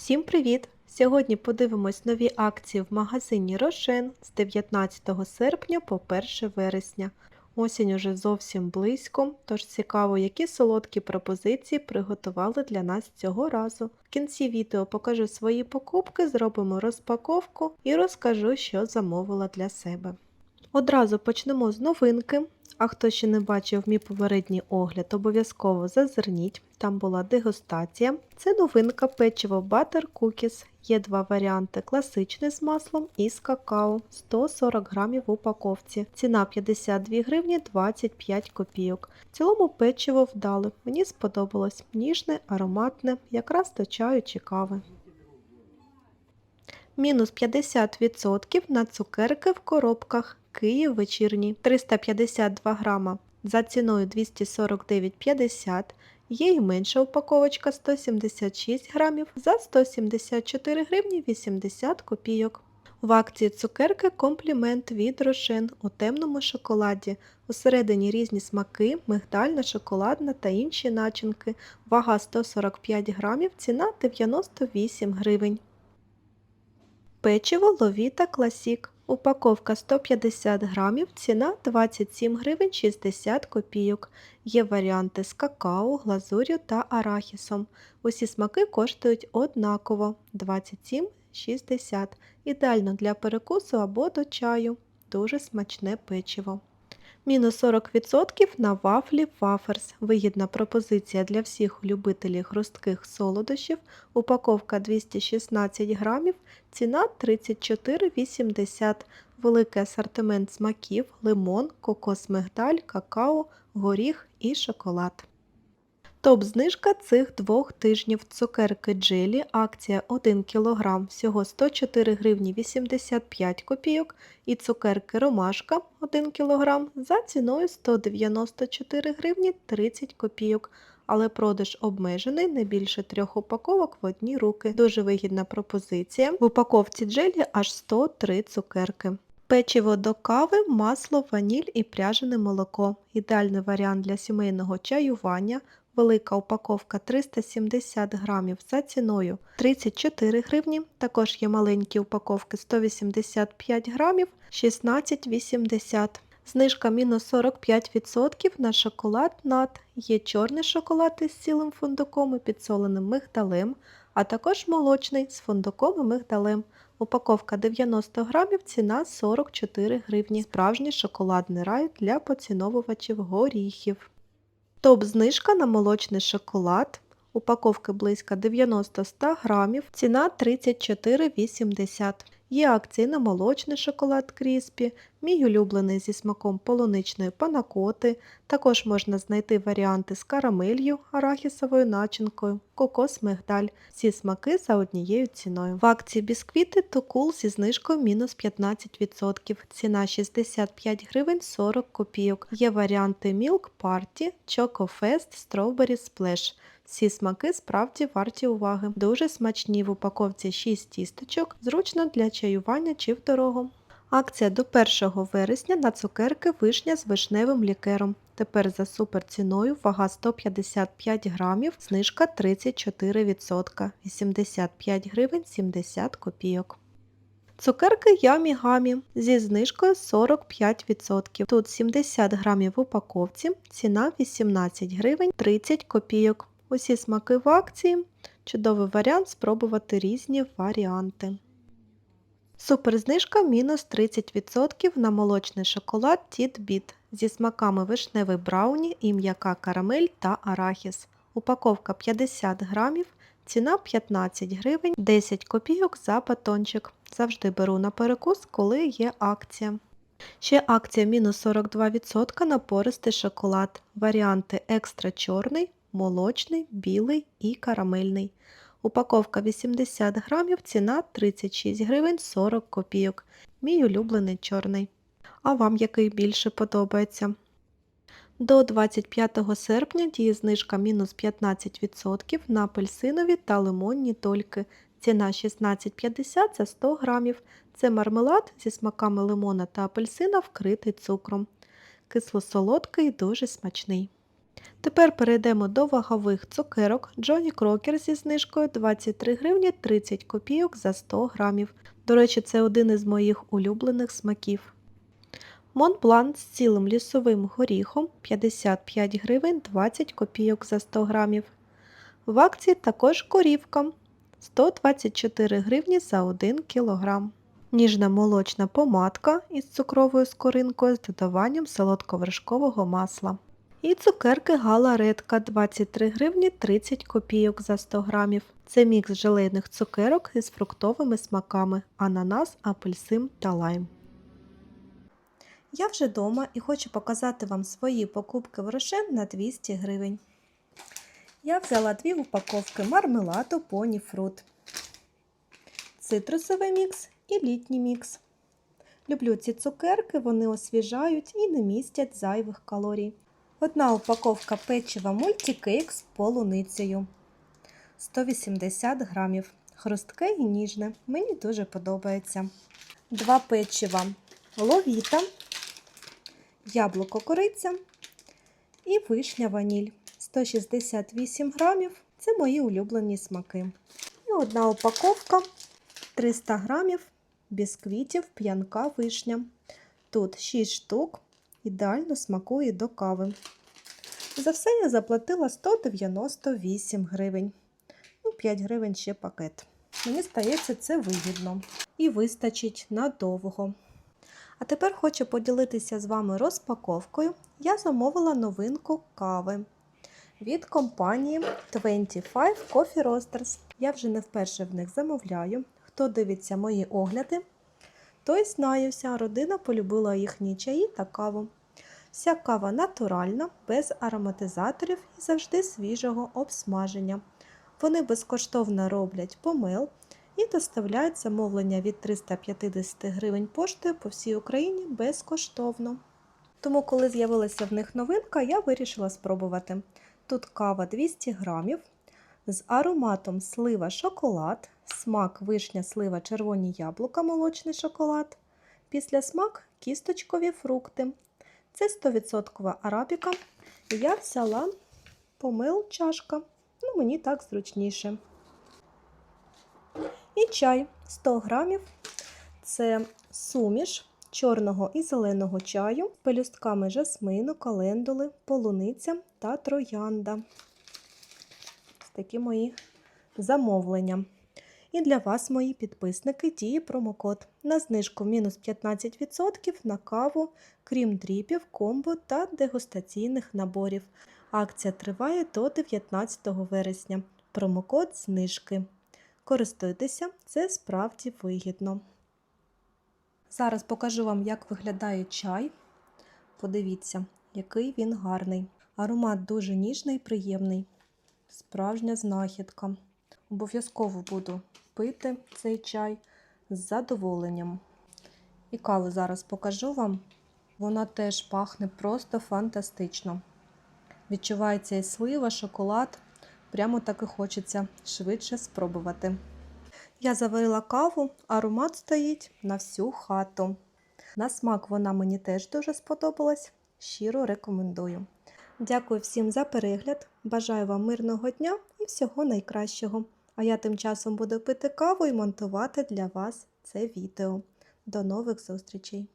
Всім привіт! Сьогодні подивимось нові акції в магазині Рошен з 19 серпня по 1 вересня. Осінь уже зовсім близько, тож цікаво, які солодкі пропозиції приготували для нас цього разу. В кінці відео покажу свої покупки, зробимо розпаковку і розкажу, що замовила для себе. Одразу почнемо з новинки. А хто ще не бачив мій попередній огляд, обов'язково зазирніть, там була дегустація. Це новинка печиво Butter Cookies. Є два варіанти: класичний з маслом і з какао 140 грамів в упаковці. Ціна 52 гривні 25 копійок. В цілому печиво вдале. Мені сподобалось ніжне, ароматне, якраз до чаю чи кави. Мінус 50% на цукерки в коробках. Київ вечірній 352 грама за ціною 249,50. Є й менша упаковочка 176 грамів за 174 гривні 80 копійок. В акції цукерки комплімент від Рошен у темному шоколаді. Усередині різні смаки, мигдальна, шоколадна та інші начинки. Вага 145 грамів, ціна 98 гривень. Печиво Ловіта Класік. Упаковка 150 грамів, ціна 27 гривень 60 копійок. Є варіанти з какао, глазур'ю та арахісом. Усі смаки коштують однаково 27,60. Ідеально для перекусу або до чаю. Дуже смачне печиво. Мінус 40% на вафлі Ваферс. Вигідна пропозиція для всіх любителів хрустких солодощів. Упаковка 216 грамів, ціна 34,80 Великий асортимент смаків, лимон, кокос мигдаль, какао, горіх і шоколад. Топ-знижка цих двох тижнів цукерки джелі, акція 1 кг, всього 104 гривні 85 копійок і цукерки ромашка 1 кг за ціною 194 гривні 30 копійок. Але продаж обмежений не більше трьох упаковок в одні руки. Дуже вигідна пропозиція. В упаковці джелі аж 103 цукерки. Печиво до кави, масло, ваніль і пряжене молоко. Ідеальний варіант для сімейного чаювання. Велика упаковка 370 грамів за ціною 34 гривні. Також є маленькі упаковки 185 грамів 16,80. Знижка мінус 45% на шоколад нат. Є чорний шоколад із цілим фундуком і підсоленим мигдалем, а також молочний з фундуком і мигдалем. Упаковка 90 грамів, ціна 44 гривні. Справжній шоколадний рай для поціновувачів горіхів. Топ-знижка на молочний шоколад. Упаковки близько 90-100 грамів, ціна 34,80. Є акції на молочний шоколад Кріспі, мій улюблений зі смаком полуничної панакоти. Також можна знайти варіанти з карамелью, арахісовою начинкою, кокос мигдаль. Всі смаки за однією ціною. В акції бісквіти Токул зі знижкою мінус 15%. Ціна 65 гривень 40 копійок. Є варіанти Milk Party, Choco Fest, Strawberry Splash. Всі смаки справді варті уваги. Дуже смачні в упаковці 6 тісточок, зручно для чаювання чи в дорогу. Акція до 1 вересня на цукерки вишня з вишневим лікером. Тепер за суперціною вага 155 грамів, знижка 34%, 85 гривень 70 копійок. Цукерки Ямі Гамі зі знижкою 45%. Тут 70 грамів в упаковці, ціна 18 гривень 30 копійок. Усі смаки в акції. Чудовий варіант спробувати різні варіанти. Суперзнижка мінус 30% на молочний шоколад Тіт-Біт зі смаками вишневий брауні і м'яка карамель та арахіс. Упаковка 50 грамів, ціна 15 гривень, 10 копійок за батончик. Завжди беру на перекус, коли є акція. Ще акція мінус 42% на пористий шоколад. Варіанти екстра чорний, молочний, білий і карамельний. Упаковка 80 грамів, ціна 36 гривень 40 копійок. Мій улюблений чорний. А вам який більше подобається? До 25 серпня діє знижка мінус 15% на апельсинові та лимонні дольки. Ціна 16,50 за 100 грамів. Це мармелад зі смаками лимона та апельсина, вкритий цукром. Кисло-солодкий, дуже смачний. Тепер перейдемо до вагових цукерок Джоні Крокер зі знижкою 23 гривні 30 копійок за 100 грамів. До речі, це один із моїх улюблених смаків. Монблан з цілим лісовим горіхом 55 гривень 20 копійок за 100 грамів. В акції також корівка 124 гривні за 1 кілограм. Ніжна молочна помадка із цукровою скоринкою з додаванням солодковершкового масла. І цукерки Гала Редка 23 гривні 30 копійок за 100 грамів. Це мікс желейних цукерок із фруктовими смаками ананас, апельсин та лайм. Я вже вдома і хочу показати вам свої покупки в Рошен на 200 гривень. Я взяла дві упаковки мармеладу Поні Фрут, цитрусовий мікс і літній мікс. Люблю ці цукерки, вони освіжають і не містять зайвих калорій. Одна упаковка печива мультикейк з полуницею 180 грамів. Хрустке і ніжне. Мені дуже подобається. Два печива ловіта, яблуко кориця і вишня ваніль 168 грамів. Це мої улюблені смаки. І одна упаковка 300 грамів бісквітів п'янка вишня. Тут 6 штук, ідеально смакує до кави. За все я заплатила 198 гривень. Ну, 5 гривень ще пакет. Мені здається, це вигідно і вистачить надовго. А тепер хочу поділитися з вами розпаковкою. Я замовила новинку кави від компанії 25 Coffee Roasters. Я вже не вперше в них замовляю. Хто дивиться мої огляди, той знає, вся родина полюбила їхні чаї та каву. Вся кава натуральна, без ароматизаторів і завжди свіжого обсмаження. Вони безкоштовно роблять помил і доставляють замовлення від 350 гривень поштою по всій Україні безкоштовно. Тому, коли з'явилася в них новинка, я вирішила спробувати. Тут кава 200 грамів з ароматом слива шоколад, смак вишня, слива, червоні яблука, молочний шоколад. Після смак кісточкові фрукти. Це 100% арабіка. Я взяла помил чашка. Ну, мені так зручніше. І чай 100 грамів. Це суміш чорного і зеленого чаю з пелюстками жасмину, календули, полуниця та троянда. Ось такі мої замовлення. І для вас, мої підписники, діє промокод на знижку мінус 15% на каву, крім дріпів, комбо та дегустаційних наборів. Акція триває до 19 вересня. Промокод знижки. Користуйтеся, це справді вигідно. Зараз покажу вам, як виглядає чай. Подивіться, який він гарний. Аромат дуже ніжний і приємний. Справжня знахідка. Обов'язково буду пити цей чай з задоволенням. І каву зараз покажу вам. Вона теж пахне просто фантастично. Відчувається і слива, шоколад. Прямо так і хочеться швидше спробувати. Я заварила каву, аромат стоїть на всю хату. На смак вона мені теж дуже сподобалась. Щиро рекомендую. Дякую всім за перегляд. Бажаю вам мирного дня і всього найкращого. А я тим часом буду пити каву і монтувати для вас це відео. До нових зустрічей!